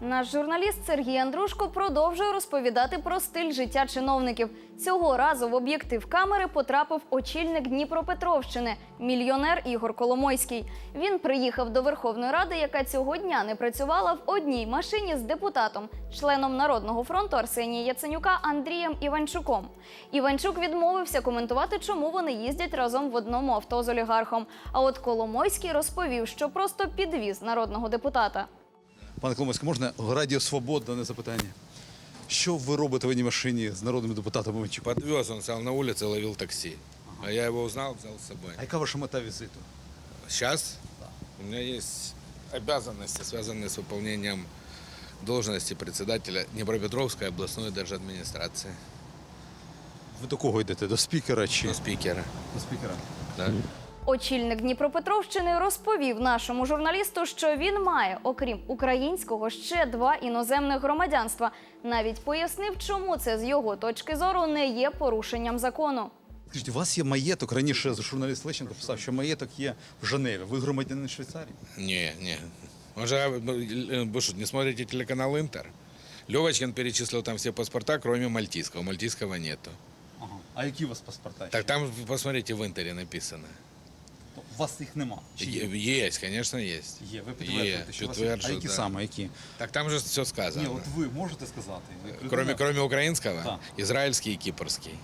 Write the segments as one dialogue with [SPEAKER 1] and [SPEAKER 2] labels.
[SPEAKER 1] Наш журналіст Сергій Андрушко продовжує розповідати про стиль життя чиновників. Цього разу в об'єктив камери потрапив очільник Дніпропетровщини, мільйонер Ігор Коломойський. Він приїхав до Верховної Ради, яка цього дня не працювала в одній машині з депутатом, членом Народного фронту Арсенія Яценюка Андрієм Іванчуком. Іванчук відмовився коментувати, чому вони їздять разом в одному авто з олігархом. А от Коломойський розповів, що просто підвіз народного депутата.
[SPEAKER 2] Пане Коломойський, можна Радіо Свобода на запитання? Що ви робите в одній машині з народним депутатом Іванчуком?
[SPEAKER 3] Подвез, он стоял на улице, ловил такси. А я его узнал, взял с собой.
[SPEAKER 2] А яка ваша мета візиту?
[SPEAKER 3] Сейчас у меня есть обязанности, связанные с выполнением должности председателя Днепропетровской областной держадминистрации.
[SPEAKER 2] Ви до кого йдете? До спікера чи
[SPEAKER 3] До спикера.
[SPEAKER 2] до спікера?
[SPEAKER 3] Да.
[SPEAKER 1] Очільник Дніпропетровщини розповів нашому журналісту, що він має, окрім українського, ще два іноземних громадянства. Навіть пояснив, чому це з його точки зору не є порушенням закону.
[SPEAKER 2] Скажіть, у вас є маєток. Раніше журналіст Лещенко писав, що маєток є в Женеві. Ви громадянин Швейцарії?
[SPEAKER 3] Не, не. Он же, э, вы что, не смотрите телеканал Интер? Левочкин перечислил там все паспорта, кроме мальтийского. Мальтийского нету.
[SPEAKER 2] Ага. А які у вас паспорта?
[SPEAKER 3] Так там, посмотрите, в Интере написано.
[SPEAKER 2] У вас їх нема. Чи є?
[SPEAKER 3] Есть, конечно.
[SPEAKER 2] Є, ви підтверджуєте,
[SPEAKER 3] Є,
[SPEAKER 2] що у вас є. А
[SPEAKER 3] підтверджую,
[SPEAKER 2] які
[SPEAKER 3] да.
[SPEAKER 2] саме, які?
[SPEAKER 3] Так там же все сказано.
[SPEAKER 2] Ні, от ви можете сказати?
[SPEAKER 3] Кроме,
[SPEAKER 2] людина-
[SPEAKER 3] кроме украинского,
[SPEAKER 2] Да.
[SPEAKER 3] израильский и кипрский.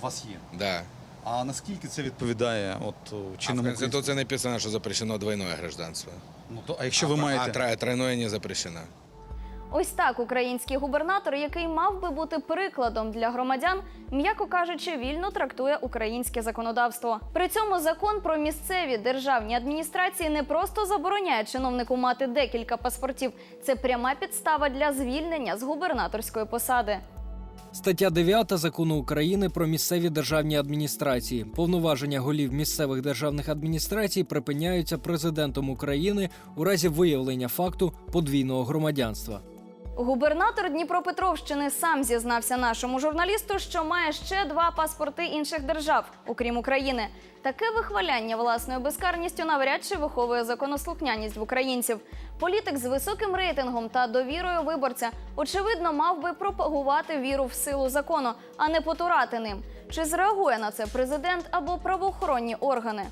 [SPEAKER 2] У вас є.
[SPEAKER 3] Да.
[SPEAKER 2] А наскільки це відповідає от о,
[SPEAKER 3] А в
[SPEAKER 2] чинному
[SPEAKER 3] Конституции написано, что запрещено двойное гражданство.
[SPEAKER 2] Ну, то, а якщо ви
[SPEAKER 3] а,
[SPEAKER 2] маєте...
[SPEAKER 3] а тро- тройное не запрещено.
[SPEAKER 1] Ось так український губернатор, який мав би бути прикладом для громадян, м'яко кажучи, вільно трактує українське законодавство. При цьому закон про місцеві державні адміністрації не просто забороняє чиновнику мати декілька паспортів. Це пряма підстава для звільнення з губернаторської посади.
[SPEAKER 4] Стаття 9 закону України про місцеві державні адміністрації. Повноваження голів місцевих державних адміністрацій припиняються президентом України у разі виявлення факту подвійного громадянства.
[SPEAKER 1] Губернатор Дніпропетровщини сам зізнався нашому журналісту, що має ще два паспорти інших держав, окрім України. Таке вихваляння власною безкарністю навряд чи виховує законослухняність в українців. Політик з високим рейтингом та довірою виборця, очевидно, мав би пропагувати віру в силу закону, а не потурати ним. Чи зреагує на це президент або правоохоронні органи?